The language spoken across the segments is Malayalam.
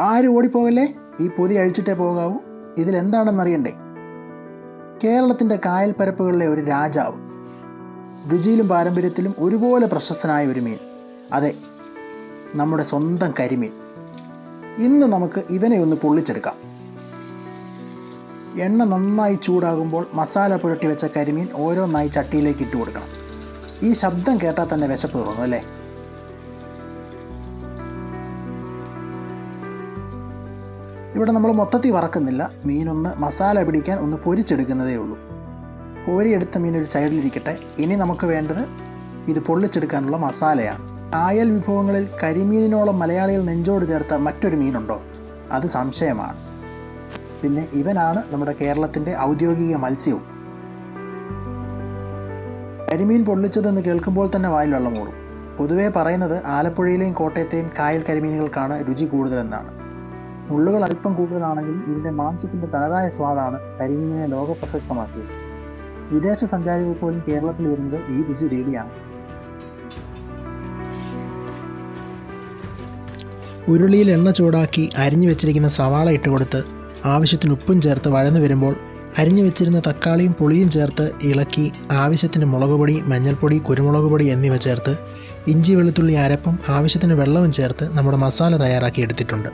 ആരും ഓടിപ്പോകല്ലേ? ഈ പൊതി അഴിച്ചിട്ടേ പോകാവൂ. ഇതിലെന്താണെന്നറിയണ്ടേ കേരളത്തിന്റെ കായൽ പരപ്പുകളിലെ ഒരു രാജാവ് രുചിയിലും പാരമ്പര്യത്തിലും ഒരുപോലെ പ്രശസ്തനായ ഒരു മീൻ. അതെ നമ്മുടെ സ്വന്തം കരിമീൻ. ഇന്ന് നമുക്ക് ഇവനെ ഒന്ന് പൊള്ളിച്ചെടുക്കാം. എണ്ണ നന്നായി ചൂടാകുമ്പോൾ മസാല പുരട്ടി വെച്ച കരിമീൻ ഓരോന്നായി ചട്ടിയിലേക്ക് ഇട്ട് കൊടുക്കണം ഈ ശബ്ദം കേട്ടാൽ തന്നെ വിശപ്പ് തോന്നും അല്ലേ? ഇവിടെ നമ്മൾ മൊത്തത്തിൽ വറക്കുന്നില്ല. മീനൊന്ന് മസാല പിടിക്കാൻ ഒന്ന് പൊരിച്ചെടുക്കുന്നതേ ഉള്ളൂ. കോരിയെടുത്ത മീൻ ഒരു സൈഡിലിരിക്കട്ടെ ഇനി നമുക്ക് വേണ്ടത് ഇത് പൊള്ളിച്ചെടുക്കാനുള്ള മസാലയാണ്. കായൽ വിഭവങ്ങളിൽ കരിമീനിനോളം മലയാളികൾ നെഞ്ചോട് ചേർത്ത മറ്റൊരു മീനുണ്ടോ? അത് സംശയമാണ്. പിന്നെ ഇവനാണ് നമ്മുടെ കേരളത്തിന്റെ ഔദ്യോഗിക മത്സ്യവും കരിമീൻ പൊള്ളിച്ചതെന്ന് കേൾക്കുമ്പോൾ തന്നെ വായിൽ വെള്ളം കൂടും പൊതുവേ പറയുന്നത് ആലപ്പുഴയിലെയും കോട്ടയത്തെയും കായൽ കരിമീനുകൾക്കാണ് രുചി കൂടുതലെന്നാണ്. മുള്ളുകൾ അല്പം കൂടുതലാണെങ്കിലും ഇതിന്റെ മാംസത്തിന്റെ തനതായ സ്വാദാണ് കരിമീനിനെ ലോകപ്രശസ്തമാക്കിയത്. വിദേശ സഞ്ചാരികൾ പോലും കേരളത്തിൽ വരുന്നത് ഈ രുചി തേടിയാണ്. ഉരുളിയിൽ എണ്ണ ചൂടാക്കി അരിഞ്ഞു വെച്ചിരിക്കുന്ന സവാള ഇട്ട് കൊടുത്ത് ആവശ്യത്തിന് ഉപ്പും ചേർത്ത് വഴന്നു വരുമ്പോൾ അരിഞ്ഞു വെച്ചിരുന്ന തക്കാളിയും പുളിയും ചേർത്ത് ഇളക്കി ആവശ്യത്തിന് മുളക് പൊടി മഞ്ഞൾപ്പൊടി കുരുമുളക് പൊടി എന്നിവ ചേർത്ത് ഇഞ്ചി വെളുത്തുള്ളി അരപ്പും ആവശ്യത്തിന് വെള്ളവും ചേർത്ത് നമ്മുടെ മസാല തയ്യാറാക്കി എടുത്തിട്ടുണ്ട്.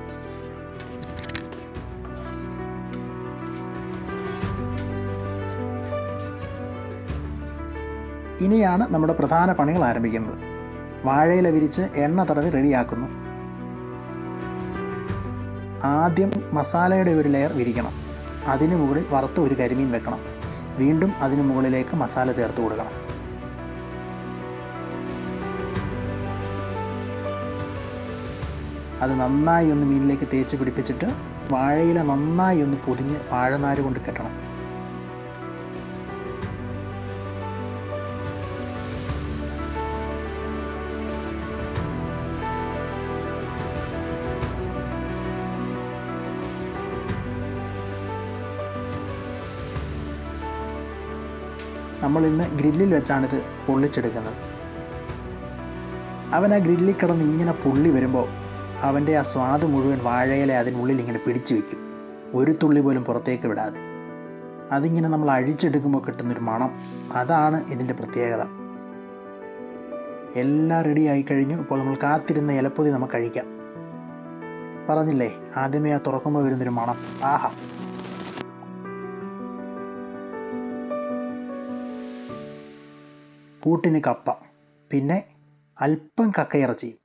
ഇനിയാണ് നമ്മുടെ പ്രധാന പണികൾ ആരംഭിക്കുന്നത്. വാഴയില വിരിച്ച് എണ്ണ തടവി റെഡിയാക്കുന്നു. ആദ്യം മസാലയുടെ ഒരു ലെയർ വിരിക്കണം. അതിനു മുകളിൽ വറുത്ത ഒരു കരിമീൻ വെക്കണം. വീണ്ടും അതിനു മുകളിലേക്ക് മസാല ചേർത്ത് കൊടുക്കണം. അത് നന്നായി ഒന്ന് മീനിലേക്ക് തേച്ച് പിടിപ്പിച്ചിട്ട് വാഴയില നന്നായി ഒന്ന് പൊതിഞ്ഞ് വാഴനാര് കൊണ്ട് കെട്ടണം. നമ്മൾ ഇന്ന് ഗ്രില്ലിൽ വെച്ചാണിത് പൊള്ളിച്ചെടുക്കുന്നത്. അവൻ ആ ഗ്രില്ലിൽ കിടന്ന് ഇങ്ങനെ പുള്ളി വരുമ്പോൾ അവന്റെ ആ സ്വാദ് മുഴുവൻ വാഴയിലെ അതിനുള്ളിൽ ഇങ്ങനെ പിടിച്ചു വയ്ക്കും ഒരു തുള്ളി പോലും പുറത്തേക്ക് വിടാതെ. അതിങ്ങനെ നമ്മൾ അഴിച്ചെടുക്കുമ്പോൾ കിട്ടുന്നൊരു മണം. അതാണ് ഇതിന്റെ പ്രത്യേകത. എല്ലാം റെഡി ആയി കഴിഞ്ഞു. ഇപ്പോൾ നമ്മൾ കാത്തിരുന്ന ഇലപ്പൊതി നമുക്ക് കഴിക്കാം പറഞ്ഞില്ലേ ആദ്യമേ ആ തുറക്കുമ്പോൾ വരുന്നൊരു മണം. ആഹാ. കൂട്ടിന് കപ്പ പിന്നെ അല്പം കക്കയിറച്ചി.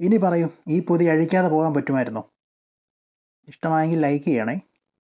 ഇനി പറയൂ ഈ പൊതി അഴിക്കാതെ പോകാൻ പറ്റുമായിരുന്നോ. ഇഷ്ടമായെങ്കിൽ ലൈക്ക് ചെയ്യണേ.